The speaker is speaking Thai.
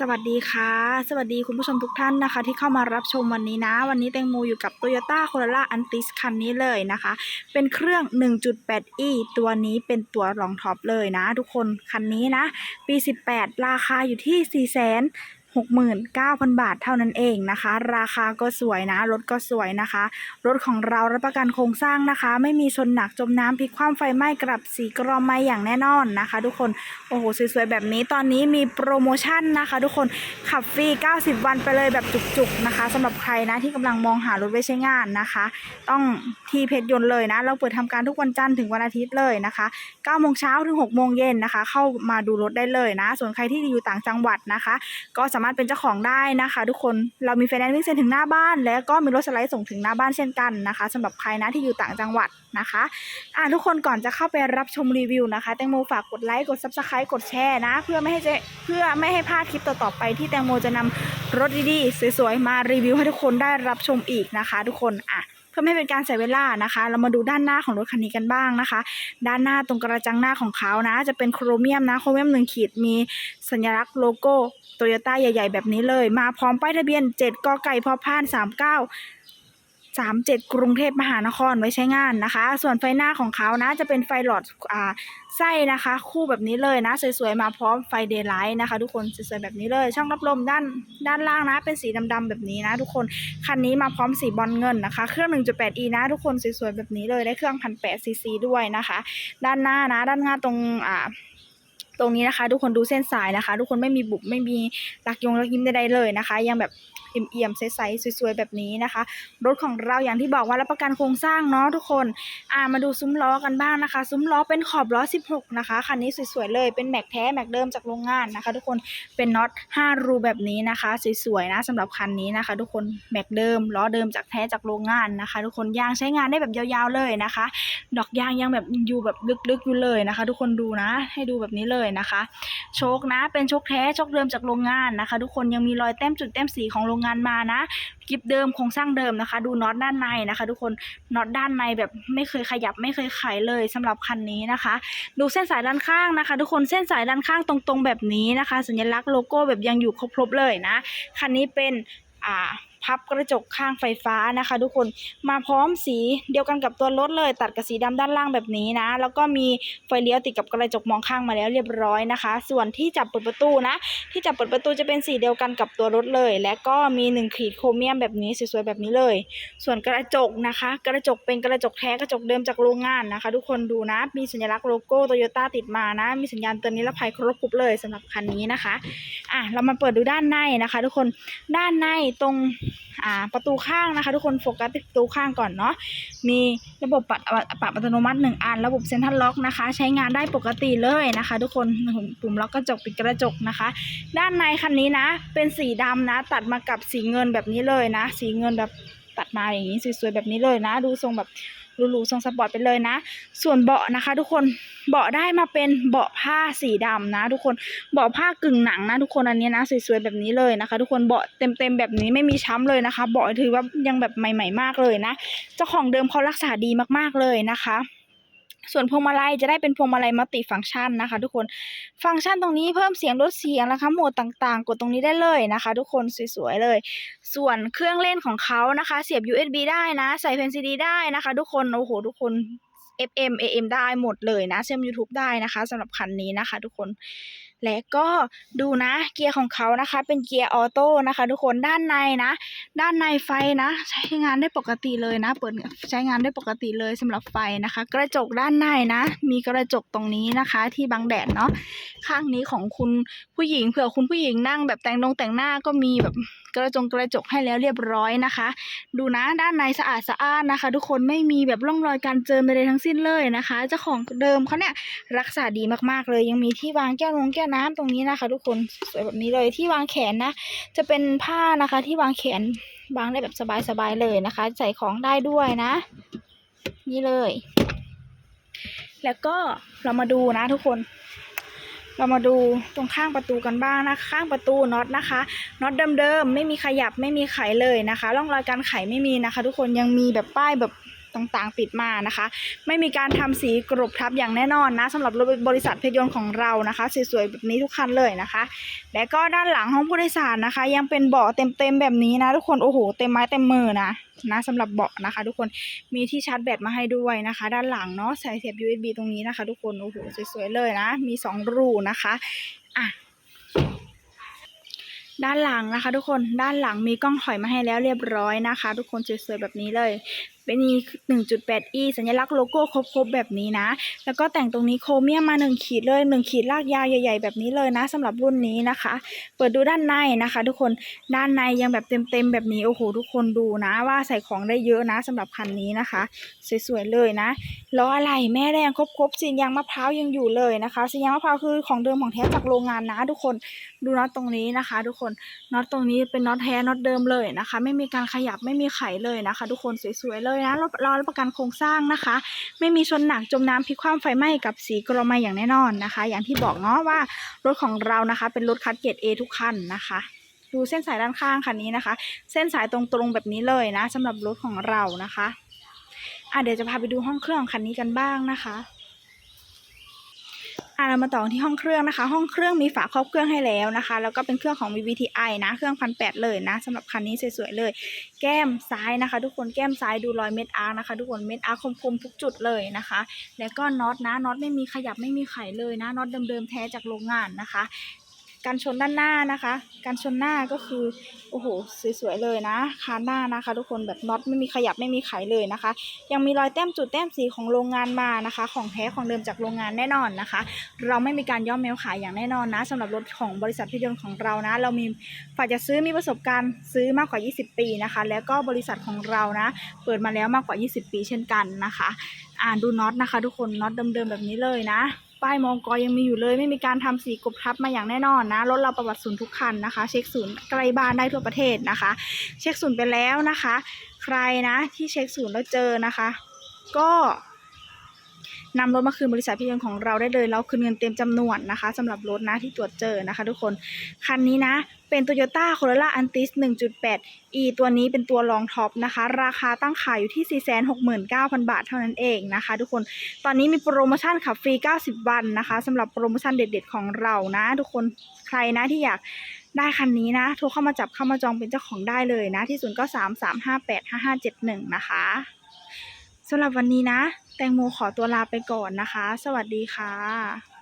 สวัสดีค่ะ สวัสดีคุณผู้ชมทุกท่านนะคะ ที่เข้ามารับชมวันนี้นะ วันนี้แตงโมอยู่กับ Toyota Corolla Antis คันนี้เลยนะคะ เป็นเครื่อง 1.8e ตัวนี้เป็นตัวรองท็อปเลยนะ ทุกคนคันนี้นะ ปี 18 ราคาอยู่ที่ 4 0 0 0 0 69,000 บาทเท่านั้นเองนะคะ ราคาก็สวยนะ รถก็สวยนะคะ รถของเรารับประกันโครงสร้างนะคะ ไม่มีชนหนักจมน้ำพลิกคว่ำไฟไหม้กลับสีกรอมไม่อย่างแน่นอนนะคะ ทุกคน โอ้โห สวยๆ แบบนี้ตอนนี้มีโปรโมชั่นนะคะ ทุกคนขับฟรี 90 วันไปเลยแบบจุกๆนะคะสำหรับใครนะที่กำลังมองหารถไว้ใช้งานนะคะ ต้องที่เพชรยนต์เลยนะ เราเปิดทำการทุกวันจันทร์ถึงวันอาทิตย์เลยนะคะ9โมงเช้าถึง6โมงเย็นนะคะ เข้ามาดูรถได้เลยนะ ส่วนใครที่อยู่ต่างจังหวัดนะคะ ก็สามารถเป็นเจ้าของได้นะคะ ทุกคนเรามีไฟแนนซ์วิ่งเซ็นถึงหน้าบ้าน แล้วก็มีรถสไลด์ส่งถึงหน้าบ้านเช่นกันนะคะสำหรับใครนะที่อยู่ต่างจังหวัดนะคะอะทุกคนก่อนจะเข้าไปรับชมรีวิวนะคะ แตงโมฝากกดไลค์กด subscribe กดแชร์นะ เพื่อไม่ให้เจเพื่อไม่ให้พลาดคลิปต่อๆไปที่แตงโมจะนำรถดีๆสวยๆมารีวิวให้ทุกคนได้รับชมอีกนะคะ ทุกคนอะ พื่อไม่เป็นการเสียเวลานะคะ เรามาดูด้านหน้าของรถคันนี้กันบ้างนะคะ ด้านหน้าตรงกระจังหน้าของเขานะ จะเป็นโครเมียมนะโครเมียมหนึ่งขีดมีสัญลักษณ์โลโก้โตโยต้าใหญ่ ๆ แบบนี้เลย มาพร้อมป้ายทะเบียน 7กไก่พอพาน39 37 กรุงเทพมหานครไว้ใช้งานนะคะ ส่วนไฟหน้าของเขานะจะเป็นไฟหลอดอ่าไส้นะคะ คู่แบบนี้เลยนะ สวยๆ มาพร้อมไฟเดย์ไลท์นะคะ ทุกคนสวยๆแบบนี้เลย ช่องรับลมด้านด้านล่างนะ เป็นสีดำๆแบบนี้นะ ทุกคนคันนี้มาพร้อมสีบอลเงินนะคะ เครื่อง 1.8e นะ ทุกคนสวยๆแบบนี้เลยได้เครื่อง 1,800ซีซีด้วยนะคะ ด้านหน้านะ ด้านหน้าตรงอ่า ตรงนี้นะคะ ทุกคนดูเส้นสายนะคะ ทุกคนไม่มีบุบไม่มีลักยงลักยิ้มใดๆเลยนะคะ ยังแบบเอี่ยมๆใสๆสวยๆแบบนี้นะคะ รถของเราอย่างที่บอกว่ารับประกันโครงสร้างเนาะทุกคนอ่ามาดูซุ้มล้อกันบ้างนะคะ ซุ้มล้อเป็นขอบล้อ 16 นะคะคันนี้สวยๆเลยเป็นแม็กแท้แม็กเดิมจากโรงงานนะคะ ทุกคนเป็นน็อต5รูแบบนี้นะคะสวยๆนะสำหรับคันนี้นะคะ ทุกคนแม็กเดิมล้อเดิมจากแท้จากโรงงานนะคะ ทุกคนยางใช้งานได้แบบยาวๆเลยนะคะ ดอกยางยังแบบอยู่แบบลึกๆอยู่เลยนะคะ ทุกคนดูนะ ให้ดูแบบนี้เลยนะคะโชคนะเป็นโชคแท้โชคเดิมจากโรงงานนะคะ ทุกคนยังมีรอยแต้มจุดแต้มสีของโรงงานมานะกิบเดิมโครงสร้างเดิมนะคะ ดูน็อตด้านในนะคะ ทุกคนน็อตด้านในแบบไม่เคยขยับไม่เคยไขเลยสำหรับคันนี้นะคะ ดูเส้นสายด้านข้างนะคะ ทุกคนเส้นสายด้านข้างตรงๆแบบนี้นะคะ สัญลักษณ์โลโก้แบบยังอยู่ครบๆเลยนะคันนี้เป็นอ่า พับกระจกข้างไฟฟ้านะคะ ทุกคนมาพร้อมสีเดียวกันกับตัวรถเลยตัดกับสีดำด้านล่างแบบนี้นะ แล้วก็มีไฟเลี้ยวติดกับกระจกมองข้างมาแล้วเรียบร้อยนะคะ ส่วนที่จับเปิดประตูนะ ที่จับเปิดประตูจะเป็นสีเดียวกันกับตัวรถเลย และก็มีหนึ่งขีดโครเมียมแบบนี้สวยๆแบบนี้เลย ส่วนกระจกนะคะ กระจกเป็นกระจกแท้กระจกเดิมจากโรงงานนะคะ ทุกคนดูนะ มีสัญลักษณ์โลโก้โตโยต้าติดมานะ มีสัญญาณเตือนนิรภัยครบครบเลยสำหรับคันนี้นะคะอะเรามาเปิดดูด้านในนะคะ ทุกคนด้านในตรงอ่าประตูข้างนะคะ ทุกคนโฟกัสที่ประตูข้างก่อนเนาะมีระบบปรับปรับอัตโนมัติหนึ่งอันระบบเซ็นทรัลล็อกนะคะ ใช้งานได้ปกติเลยนะคะ ทุกคนปุ่มล็อกกระจกปิดกระจกนะคะ ด้านในคันนี้นะ เป็นสีดำนะ ตัดมากับสีเงินแบบนี้เลยนะ สีเงินแบบตัดมาอย่างนี้สวยๆแบบนี้เลยนะ ดูทรงแบบ หรูๆทรงสปอร์ตไปเลยนะ ส่วนเบาะนะคะ ทุกคนเบาะได้มาเป็นเบาะผ้าสีดำนะ ทุกคนเบาะผ้ากึ่งหนังนะ ทุกคนอันนี้นะสวยๆแบบนี้เลยนะคะ ทุกคนเบาะเต็มๆแบบนี้ไม่มีช้ำเลยนะคะ เบาะถือว่ายังแบบใหม่ ๆ มากเลยนะเจ้าของเดิมเขารักษาดีมากๆเลยนะคะ ส่วนพวงมาลัยจะได้เป็นพวงมาลัยมัลติฟังก์ชันนะคะ ทุกคนฟังก์ชันตรงนี้เพิ่มเสียงลดเสียงนะคะโหมดต่างๆ กดตรงนี้ได้เลยนะคะ ทุกคนสวยๆเลย ส่วนเครื่องเล่นของเขานะคะ เสียบ USB ได้นะ ใส่เพนซีดีได้นะคะ ทุกคนโอ้โหทุกคน FM AM ได้หมดเลยนะเชื่อม YouTube ได้นะคะสำหรับคันนี้นะคะ ทุกคน และก็ดูนะเกียร์ของเขานะคะ เป็นเกียร์ออโต้นะคะ ทุกคนด้านในนะ ด้านในไฟนะ ใช้งานได้ปกติเลยนะ เปิดใช้งานได้ปกติเลยสำหรับไฟนะคะ กระจกด้านในนะ มีกระจกตรงนี้นะคะ ที่บังแดดเนาะข้างนี้ของคุณผู้หญิงเผื่อคุณผู้หญิงนั่งแบบแต่งนงแต่งหน้าก็มีแบบกระจงกระจกให้แล้วเรียบร้อยนะคะ ดูนะด้านในสะอาดสะอ้านนะคะ ทุกคนไม่มีแบบร่องรอยการเจิมใดๆทั้งสิ้นเลยนะคะเจ้าของเดิมเขาเนี่ยรักษาดีมากๆเลยยังมีที่วางแก้วนงแก้วน้ำตรงนี้นะคะ ทุกคนสวยแบบนี้เลยที่วางแขนนะ จะเป็นผ้านะคะที่วางแขนวางได้แบบสบายๆเลยนะคะ ใส่ของได้ด้วยนะ นี่เลย แล้วก็เรามาดูนะทุกคนเรามาดูตรงข้างประตูกันบ้างนะข้างประตูน็อตนะคะน็อตเดิมๆไม่มีขยับไม่มีไขเลยนะคะ ร่องรอยการไขไม่มีนะคะ ทุกคนยังมีแบบป้ายแบบ ต่างๆ ติดมานะคะ ไม่มีการทำสีกรบทับอย่างแน่นอนนะสำหรับรถบริษัทเพชรยนต์ของเรานะคะสวยๆแบบนี้ทุกคันเลยนะคะ และก็ด้านหลังห้องผู้โดยสารนะคะ ยังเป็นเบาะเต็มๆแบบนี้นะทุกคนโอ้โหเต็มไม้เต็มมือนะนะสำหรับเบาะนะคะ ทุกคนมีที่ชาร์จแบตมาให้ด้วยนะคะ ด้านหลังเนาะใส่เสียบ USB ตรงนี้นะคะ ทุกคนโอ้โหสวยๆเลยนะ มีสองรูนะคะอะด้านหลังนะคะ ทุกคนด้านหลังมีกล้องถอยมาให้แล้วเรียบร้อยนะคะ ทุกคนสวยๆแบบนี้เลย เป็นมี 1.8e สัญลักษณ์โลโก้ครบๆแบบนี้นะ แล้วก็แต่งตรงนี้โครเมียมมา 1 ขีดเลย 1 ขีดลากยาวใหญ่ๆ แบบนี้เลยนะสำหรับรุ่นนี้นะคะ เปิดดูด้านในนะคะ ทุกคนด้านในยังแบบเต็มๆแบบนี้โอ้โหทุกคนดูนะว่าใส่ของได้เยอะนะสำหรับคันนี้นะคะ สวยๆเลยนะล้ออะไรแม่แรงครบๆสียางมะพร้าวยังอยู่เลยนะคะสียางมะพร้าวคือของเดิมของแท้จากโรงงานนะ ทุกคนดูน็อตตรงนี้นะคะ ทุกคนน็อตตรงนี้เป็นน็อตแท้น็อตเดิมเลยนะคะ ไม่มีการขยับไม่มีไขเลยนะคะ ทุกคนสวยๆเลยนะรอรอรับประกันโครงสร้างนะคะ ไม่มีชนหนักจมน้ำพลิกคว่ำไฟไหม้กับสีกรมายอย่างแน่นอนนะคะ อย่างที่บอกเนาะว่ารถของเรานะคะ เป็นรถคัดเกรด A ทุกคันนะคะดูเส้นสายด้านข้างคันนี้นะคะ เส้นสายตรงๆแบบนี้เลยนะสำหรับรถของเรานะคะอะเดี๋ยวจะพาไปดูห้องเครื่องคันนี้กันบ้างนะคะ อะเรามาต่อที่ห้องเครื่องนะคะ ห้องเครื่องมีฝาครอบเครื่องให้แล้วนะคะ แล้วก็เป็นเครื่องของ VVTi นะ เครื่องพันแปดเลยนะสำหรับคันนี้สวยๆเลย แก้มซ้ายนะคะ ทุกคนแก้มซ้ายดูรอยเม็ดอาร์นะคะ ทุกคนเม็ดอาร์คมๆทุกจุดเลยนะคะ แล้วก็น็อตนะน็อตไม่มีขยับไม่มีไขเลยนะน็อตเดิมๆแท้จากโรงงานนะคะ การชนด้านหน้านะคะการชนหน้าก็คือโอ้โหสวยๆเลยนะคานหน้านะคะ ทุกคนแบบน็อตไม่มีขยับไม่มีไขเลยนะคะ ยังมีรอยแต้มจุดแต้มสีของโรงงานมานะคะ ของแท้ของเดิมจากโรงงานแน่นอนนะคะ เราไม่มีการย่อมเมลขายอย่างแน่นอนนะสำหรับรถของบริษัทพิยนต์ของเรานะ เรามีฝ่ายจะซื้อมีประสบการณ์ซื้อมากกว่า 20 ปีนะคะ แล้วก็บริษัทของเรานะ เปิดมาแล้วมากกว่า 20 ปีเช่นกันนะคะ อ่านดูน็อตนะคะ ทุกคนน็อตเดิมๆแบบนี้เลยนะ ป้ายมองกอยังมีอยู่เลย ไม่มีการทำสีกบทับมาอย่างแน่นอนนะรถเราประวัติศูนย์ทุกคันนะคะ เช็คศูนย์ใกล้บ้านได้ทั่วประเทศนะคะ เช็คศูนย์ไปแล้วนะคะ ใครนะที่เช็คศูนย์แล้วเจอนะคะ ก็ นำรถมาคืนบริษัทพี่ยนต์ของเราได้เลย เราคืนเงินเต็มจำนวนนะคะสำหรับรถนะที่ตรวจเจอนะคะ ทุกคน คันนี้นะ เป็น Toyota Corolla Altis 1.8 e ตัวนี้เป็นตัวรองท็อปนะคะ ราคาตั้งขายอยู่ที่ 469,000 บาทเท่านั้นเองนะคะ ทุกคน ตอนนี้มีโปรโมชั่นขับฟรี 90 วันนะคะสำหรับโปรโมชั่นเด็ด ๆ ของเรานะ ทุกคนใครนะที่อยากได้คันนี้นะ โทรเข้ามาจับเข้ามาจองเป็นเจ้าของได้เลยนะ ที่ 0933585571 นะคะ สำหรับวันนี้นะ แตงโมขอตัวลาไปก่อนนะคะ สวัสดีค่ะ